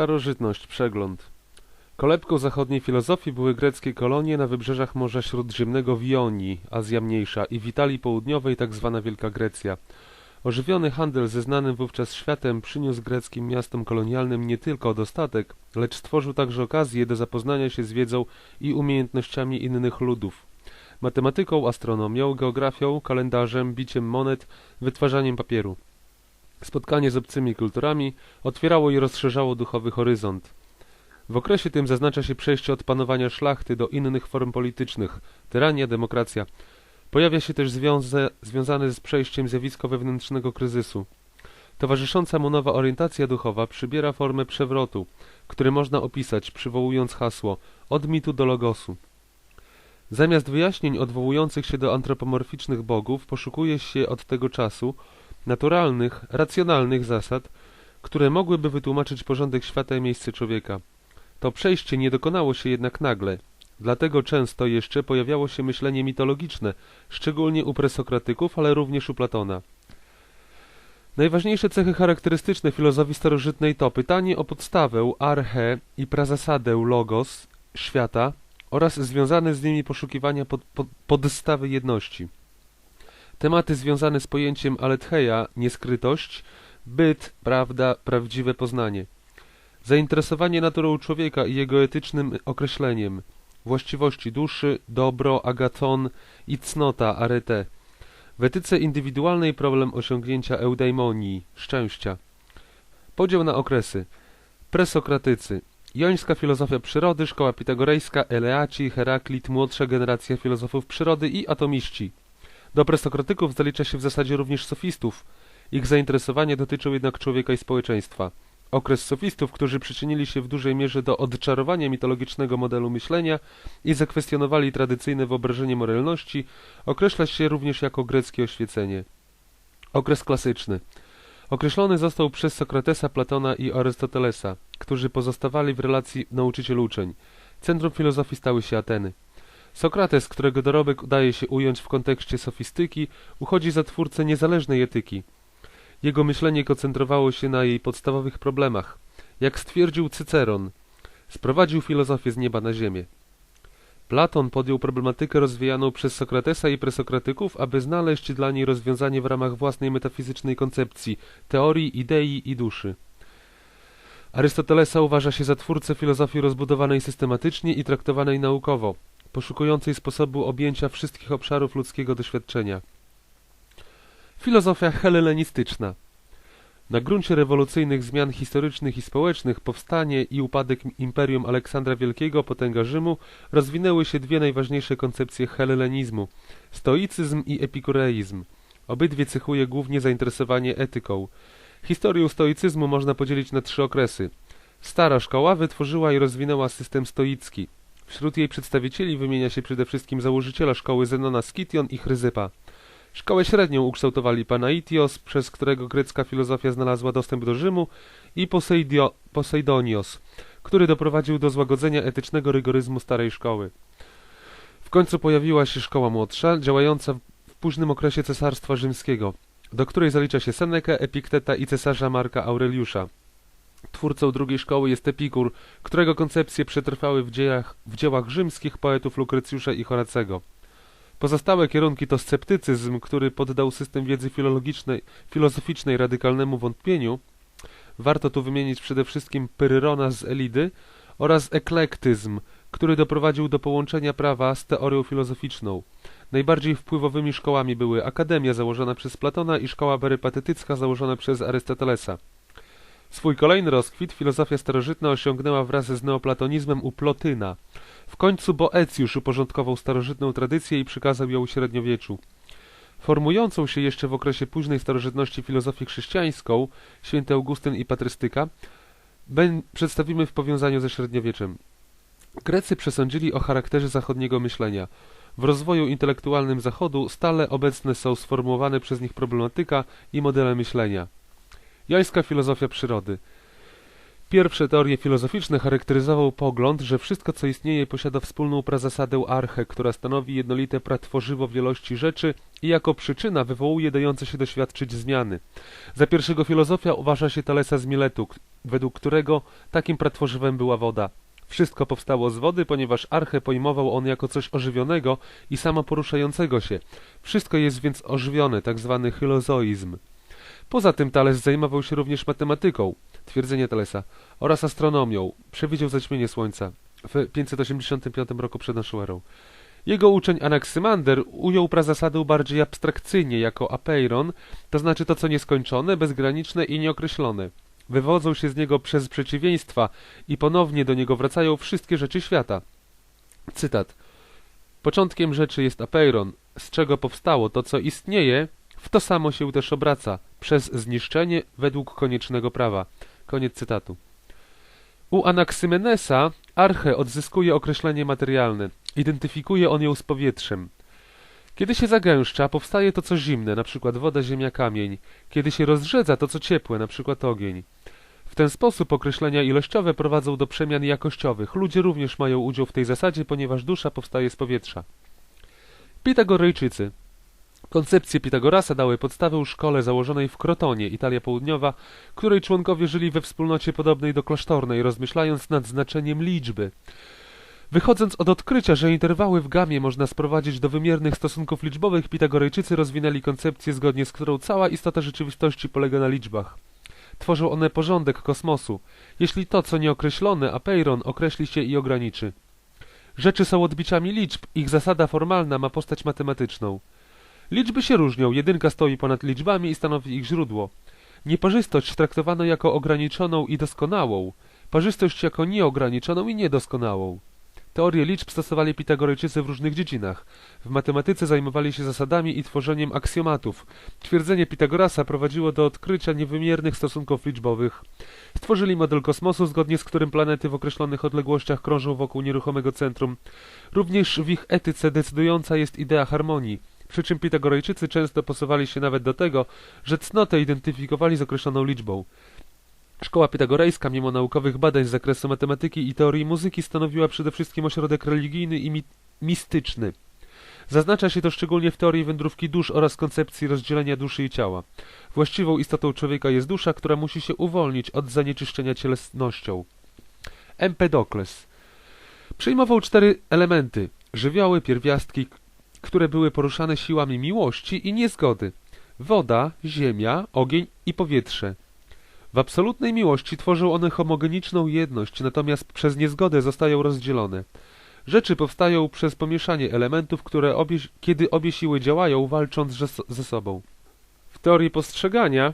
Starożytność przegląd. Kolebką zachodniej filozofii były greckie kolonie na wybrzeżach Morza Śródziemnego w Jonii, Azja Mniejsza i w Italii Południowej tzw. Wielka Grecja. Ożywiony handel ze znanym wówczas światem przyniósł greckim miastom kolonialnym nie tylko dostatek, lecz stworzył także okazję do zapoznania się z wiedzą i umiejętnościami innych ludów. Matematyką, astronomią, geografią, kalendarzem, biciem monet, wytwarzaniem papieru. Spotkanie z obcymi kulturami otwierało i rozszerzało duchowy horyzont. W okresie tym zaznacza się przejście od panowania szlachty do innych form politycznych tyrania, demokracja. Pojawia się też związe, związane z przejściem zjawisko wewnętrznego kryzysu. Towarzysząca mu nowa orientacja duchowa przybiera formę przewrotu, który można opisać przywołując hasło od mitu do logosu. Zamiast wyjaśnień odwołujących się do antropomorficznych bogów poszukuje się od tego czasu naturalnych, racjonalnych zasad, które mogłyby wytłumaczyć porządek świata i miejsce człowieka. To przejście nie dokonało się jednak nagle, dlatego często jeszcze pojawiało się myślenie mitologiczne, szczególnie u presokratyków, ale również u Platona. Najważniejsze cechy charakterystyczne filozofii starożytnej to pytanie o podstawę, arche i prazasadę logos, świata oraz związane z nimi poszukiwania pod, pod, podstawy jedności. Tematy związane z pojęciem aletheia, nieskrytość, byt, prawda, prawdziwe poznanie. Zainteresowanie naturą człowieka i jego etycznym określeniem, właściwości duszy, dobro, agaton i cnota, arete. W etyce indywidualnej problem osiągnięcia eudaimonii, szczęścia. Podział na okresy. Presokratycy. Jońska filozofia przyrody, szkoła pitagorejska, Eleaci, Heraklit, młodsza generacja filozofów przyrody i atomiści. Do presokratyków zalicza się w zasadzie również sofistów. Ich zainteresowanie dotyczył jednak człowieka i społeczeństwa. Okres sofistów, którzy przyczynili się w dużej mierze do odczarowania mitologicznego modelu myślenia i zakwestionowali tradycyjne wyobrażenie moralności, określa się również jako greckie oświecenie. Okres klasyczny. Określony został przez Sokratesa, Platona i Arystotelesa, którzy pozostawali w relacji nauczyciel-uczeń. Centrum filozofii stały się Ateny. Sokrates, którego dorobek udaje się ująć w kontekście sofistyki, uchodzi za twórcę niezależnej etyki. Jego myślenie koncentrowało się na jej podstawowych problemach. Jak stwierdził Cyceron, sprowadził filozofię z nieba na ziemię. Platon podjął problematykę rozwijaną przez Sokratesa i presokratyków, aby znaleźć dla niej rozwiązanie w ramach własnej metafizycznej koncepcji, teorii, idei i duszy. Arystotelesa uważa się za twórcę filozofii rozbudowanej systematycznie i traktowanej naukowo, poszukującej sposobu objęcia wszystkich obszarów ludzkiego doświadczenia. Filozofia hellenistyczna Na gruncie rewolucyjnych zmian historycznych i społecznych powstanie i upadek Imperium Aleksandra Wielkiego, potęga Rzymu, rozwinęły się dwie najważniejsze koncepcje hellenizmu – stoicyzm i epikureizm. Obydwie cechuje głównie zainteresowanie etyką. Historię stoicyzmu można podzielić na trzy okresy. Stara szkoła wytworzyła i rozwinęła system stoicki. Wśród jej przedstawicieli wymienia się przede wszystkim założyciela szkoły Zenona Skition i Chryzypa. Szkołę średnią ukształtowali Panaitios, przez którego grecka filozofia znalazła dostęp do Rzymu, i Poseidio, Poseidonios, który doprowadził do złagodzenia etycznego rygoryzmu starej szkoły. W końcu pojawiła się szkoła młodsza, działająca w późnym okresie Cesarstwa Rzymskiego, do której zalicza się Senekę, Epikteta i cesarza Marka Aureliusza. Twórcą drugiej szkoły jest Epikur, którego koncepcje przetrwały w, dziejach, w dziełach rzymskich poetów Lukrecjusza i Horacego. Pozostałe kierunki to sceptycyzm, który poddał system wiedzy filologicznej, filozoficznej radykalnemu wątpieniu. Warto tu wymienić przede wszystkim Pyrrhona z Elidy oraz eklektyzm, który doprowadził do połączenia prawa z teorią filozoficzną. Najbardziej wpływowymi szkołami były Akademia założona przez Platona i szkoła perypatetycka założona przez Arystotelesa. Swój kolejny rozkwit filozofia starożytna osiągnęła wraz z neoplatonizmem u Plotyna. W końcu Boecjusz uporządkował starożytną tradycję i przykazał ją średniowieczu. Formującą się jeszcze w okresie późnej starożytności filozofię chrześcijańską, święty Augustyn i patrystyka, przedstawimy w powiązaniu ze średniowieczem. Grecy przesądzili o charakterze zachodniego myślenia. W rozwoju intelektualnym Zachodu stale obecne są sformułowane przez nich problematyka i modele myślenia. Jońska filozofia przyrody. Pierwsze teorie filozoficzne charakteryzował pogląd, że wszystko co istnieje posiada wspólną prazasadę arche, która stanowi jednolite pratworzywo wielości rzeczy i jako przyczyna wywołuje dające się doświadczyć zmiany. Za pierwszego filozofia uważa się Talesa z Miletu, według którego takim pratworzywem była woda. Wszystko powstało z wody, ponieważ archę pojmował on jako coś ożywionego i samoporuszającego się. Wszystko jest więc ożywione, tak zwany hylozoizm. Poza tym Thales zajmował się również matematyką, twierdzenie Thalesa, oraz astronomią. Przewidział zaćmienie Słońca w 585 roku przed naszą erą. Jego uczeń Anaksymander ujął prazasadę bardziej abstrakcyjnie jako apeiron, to znaczy to co nieskończone, bezgraniczne i nieokreślone. Wywodzą się z niego przez przeciwieństwa i ponownie do niego wracają wszystkie rzeczy świata. Cytat. Początkiem rzeczy jest apeiron, z czego powstało to, co istnieje, w to samo się też obraca, przez zniszczenie według koniecznego prawa. Koniec cytatu. U Anaksymenesa arche odzyskuje określenie materialne. Identyfikuje on ją z powietrzem. Kiedy się zagęszcza, powstaje to co zimne, np. woda, ziemia, kamień. Kiedy się rozrzedza, to co ciepłe, np. ogień. W ten sposób określenia ilościowe prowadzą do przemian jakościowych. Ludzie również mają udział w tej zasadzie, ponieważ dusza powstaje z powietrza. Pitagorejczycy Koncepcje Pitagorasa dały podstawę szkole założonej w Krotonie, Italia Południowa, której członkowie żyli we wspólnocie podobnej do klasztornej, rozmyślając nad znaczeniem liczby. Wychodząc od odkrycia, że interwały w gamie można sprowadzić do wymiernych stosunków liczbowych, Pitagorejczycy rozwinęli koncepcję, zgodnie z którą cała istota rzeczywistości polega na liczbach. Tworzą one porządek kosmosu. Jeśli to, co nieokreślone, apeiron, określi się i ograniczy. Rzeczy są odbiciami liczb, ich zasada formalna ma postać matematyczną. Liczby się różnią, jedynka stoi ponad liczbami i stanowi ich źródło. Nieparzystość traktowano jako ograniczoną i doskonałą, parzystość jako nieograniczoną i niedoskonałą. Teorię liczb stosowali Pitagorejczycy w różnych dziedzinach. W matematyce zajmowali się zasadami i tworzeniem aksjomatów. Twierdzenie Pitagorasa prowadziło do odkrycia niewymiernych stosunków liczbowych. Stworzyli model kosmosu, zgodnie z którym planety w określonych odległościach krążą wokół nieruchomego centrum. Również w ich etyce decydująca jest idea harmonii. Przy czym Pitagorejczycy często posuwali się nawet do tego, że cnotę identyfikowali z określoną liczbą. Szkoła pitagorejska, mimo naukowych badań z zakresu matematyki i teorii muzyki, stanowiła przede wszystkim ośrodek religijny i mi mistyczny. Zaznacza się to szczególnie w teorii wędrówki dusz oraz koncepcji rozdzielenia duszy i ciała. Właściwą istotą człowieka jest dusza, która musi się uwolnić od zanieczyszczenia cielesnością. Empedokles przyjmował cztery elementy żywioły, pierwiastki, które były poruszane siłami miłości i niezgody. Woda, ziemia, ogień i powietrze. W absolutnej miłości tworzą one homogeniczną jedność, natomiast przez niezgodę zostają rozdzielone. Rzeczy powstają przez pomieszanie elementów, które obie, kiedy obie siły działają, walcząc ze sobą. W teorii postrzegania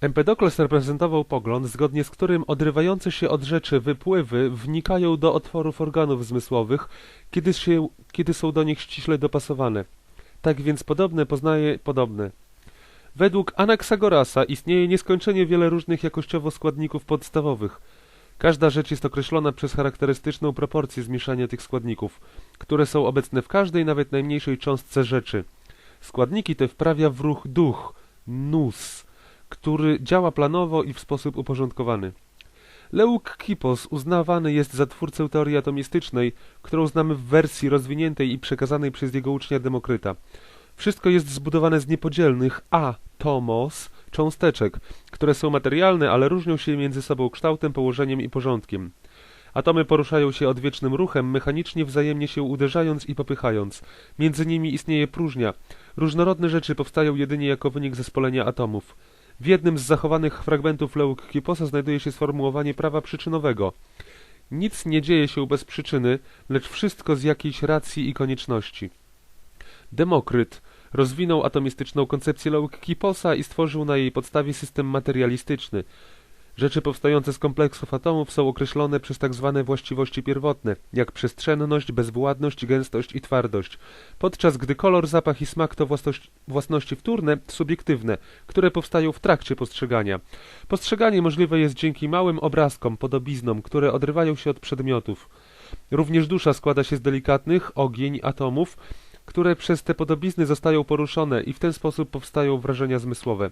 Empedokles reprezentował pogląd, zgodnie z którym odrywające się od rzeczy wypływy wnikają do otworów organów zmysłowych, kiedy, się, kiedy są do nich ściśle dopasowane. Tak więc podobne poznaje podobne. Według Anaxagorasa istnieje nieskończenie wiele różnych jakościowo składników podstawowych. Każda rzecz jest określona przez charakterystyczną proporcję zmieszania tych składników, które są obecne w każdej, nawet najmniejszej cząstce rzeczy. Składniki te wprawia w ruch duch, nous, który działa planowo i w sposób uporządkowany. Leukipos uznawany jest za twórcę teorii atomistycznej, którą znamy w wersji rozwiniętej i przekazanej przez jego ucznia Demokryta. Wszystko jest zbudowane z niepodzielnych atomos, cząsteczek, które są materialne, ale różnią się między sobą kształtem, położeniem i porządkiem. Atomy poruszają się odwiecznym ruchem, mechanicznie wzajemnie się uderzając i popychając. Między nimi istnieje próżnia. Różnorodne rzeczy powstają jedynie jako wynik zespolenia atomów. W jednym z zachowanych fragmentów Leukiposa znajduje się sformułowanie prawa przyczynowego. Nic nie dzieje się bez przyczyny, lecz wszystko z jakiejś racji i konieczności. Demokryt rozwinął atomistyczną koncepcję Leukiposa i stworzył na jej podstawie system materialistyczny, Rzeczy powstające z kompleksów atomów są określone przez tak zwane właściwości pierwotne, jak przestrzenność, bezwładność, gęstość i twardość, podczas gdy kolor, zapach i smak to własności wtórne, subiektywne, które powstają w trakcie postrzegania. Postrzeganie możliwe jest dzięki małym obrazkom, podobiznom, które odrywają się od przedmiotów. Również dusza składa się z delikatnych, ogień, atomów, które przez te podobizny zostają poruszone i w ten sposób powstają wrażenia zmysłowe.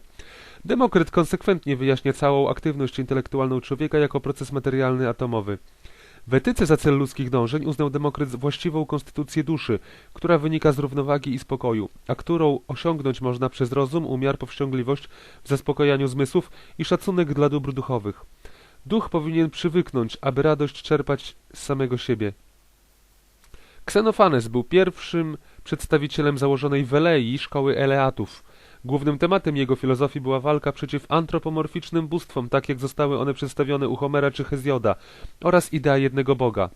Demokryt konsekwentnie wyjaśnia całą aktywność intelektualną człowieka jako proces materialny atomowy. W etyce za cel ludzkich dążeń uznał Demokryt właściwą konstytucję duszy, która wynika z równowagi i spokoju, a którą osiągnąć można przez rozum, umiar, powściągliwość w zaspokojaniu zmysłów i szacunek dla dóbr duchowych. Duch powinien przywyknąć, aby radość czerpać z samego siebie. Ksenofanes był pierwszym przedstawicielem założonej w Elei szkoły Eleatów. Głównym tematem jego filozofii była walka przeciw antropomorficznym bóstwom, tak jak zostały one przedstawione u Homera czy Hezjoda, oraz idea jednego Boga.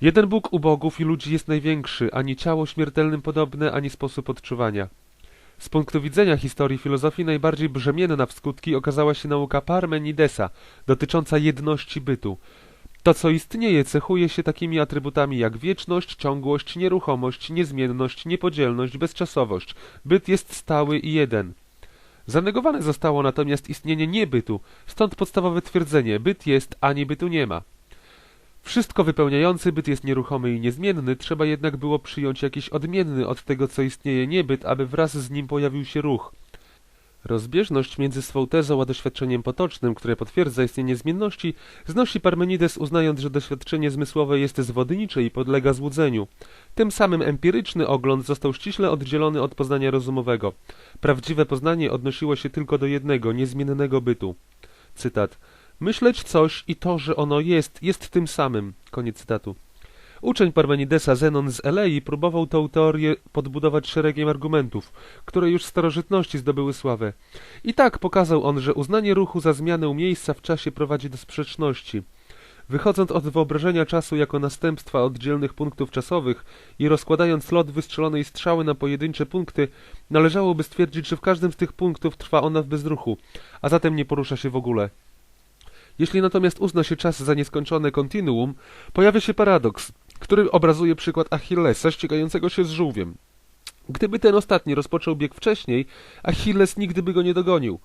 Jeden Bóg u bogów i ludzi jest największy, ani ciało śmiertelnym podobne, ani sposób odczuwania. Z punktu widzenia historii filozofii najbardziej brzemienna w skutki okazała się nauka Parmenidesa, dotycząca jedności bytu. To, co istnieje, cechuje się takimi atrybutami jak wieczność, ciągłość, nieruchomość, niezmienność, niepodzielność, bezczasowość. Byt jest stały i jeden. Zanegowane zostało natomiast istnienie niebytu, stąd podstawowe twierdzenie byt jest, ani bytu nie ma. Wszystko wypełniający byt jest nieruchomy i niezmienny, trzeba jednak było przyjąć jakiś odmienny od tego, co istnieje niebyt, aby wraz z nim pojawił się ruch. Rozbieżność między swą tezą a doświadczeniem potocznym, które potwierdza istnienie zmienności, znosi Parmenides uznając, że doświadczenie zmysłowe jest zwodnicze i podlega złudzeniu. Tym samym empiryczny ogląd został ściśle oddzielony od poznania rozumowego. Prawdziwe poznanie odnosiło się tylko do jednego, niezmiennego bytu. Cytat. Myśleć coś i to, że ono jest, jest tym samym. Koniec cytatu. Uczeń Parmenidesa Zenon z Elei próbował tę teorię podbudować szeregiem argumentów, które już w starożytności zdobyły sławę. I tak pokazał on, że uznanie ruchu za zmianę miejsca w czasie prowadzi do sprzeczności. Wychodząc od wyobrażenia czasu jako następstwa oddzielnych punktów czasowych i rozkładając lot wystrzelonej strzały na pojedyncze punkty, należałoby stwierdzić, że w każdym z tych punktów trwa ona w bezruchu, a zatem nie porusza się w ogóle. Jeśli natomiast uzna się czas za nieskończone kontinuum, pojawia się paradoks, który obrazuje przykład Achillesa ścigającego się z żółwiem. Gdyby ten ostatni rozpoczął bieg wcześniej, Achilles nigdy by go nie dogonił.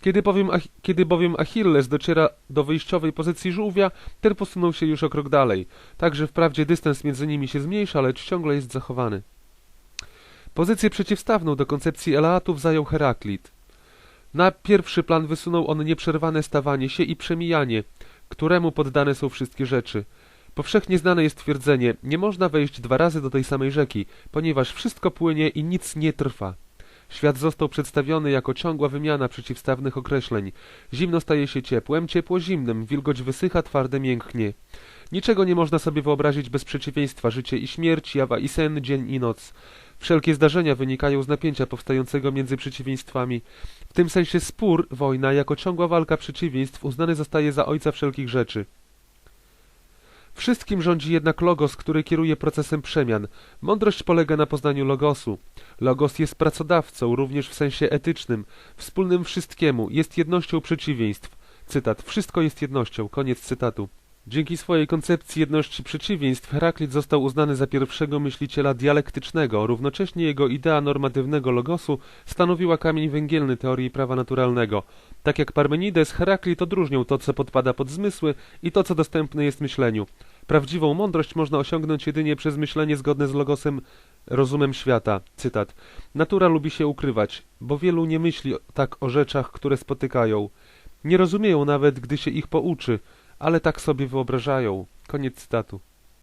Kiedy bowiem, kiedy bowiem Achilles dociera do wyjściowej pozycji żółwia, ten posunął się już o krok dalej. Także wprawdzie dystans między nimi się zmniejsza, lecz ciągle jest zachowany. Pozycję przeciwstawną do koncepcji Elaatów zajął Heraklit. Na pierwszy plan wysunął on nieprzerwane stawanie się i przemijanie, któremu poddane są wszystkie rzeczy – Powszechnie znane jest twierdzenie, nie można wejść dwa razy do tej samej rzeki, ponieważ wszystko płynie i nic nie trwa. Świat został przedstawiony jako ciągła wymiana przeciwstawnych określeń. Zimno staje się ciepłem, ciepło zimnym, wilgoć wysycha, twarde mięknie. Niczego nie można sobie wyobrazić bez przeciwieństwa, życie i śmierć, jawa i sen, dzień i noc. Wszelkie zdarzenia wynikają z napięcia powstającego między przeciwieństwami. W tym sensie spór, wojna, jako ciągła walka przeciwieństw uznany zostaje za ojca wszelkich rzeczy. Wszystkim rządzi jednak logos, który kieruje procesem przemian. Mądrość polega na poznaniu logosu. Logos jest pracodawcą, również w sensie etycznym, wspólnym wszystkiemu, jest jednością przeciwieństw. Cytat. Wszystko jest jednością. Koniec cytatu. Dzięki swojej koncepcji jedności przeciwieństw Heraklit został uznany za pierwszego myśliciela dialektycznego, równocześnie jego idea normatywnego logosu stanowiła kamień węgielny teorii prawa naturalnego. Tak jak Parmenides, Heraklit odróżniał to, co podpada pod zmysły i to, co dostępne jest myśleniu. Prawdziwą mądrość można osiągnąć jedynie przez myślenie zgodne z logosem, rozumem świata. Cytat. Natura lubi się ukrywać, bo wielu nie myśli tak o rzeczach, które spotykają. Nie rozumieją nawet, gdy się ich pouczy, ale tak sobie wyobrażają. Koniec cytatu.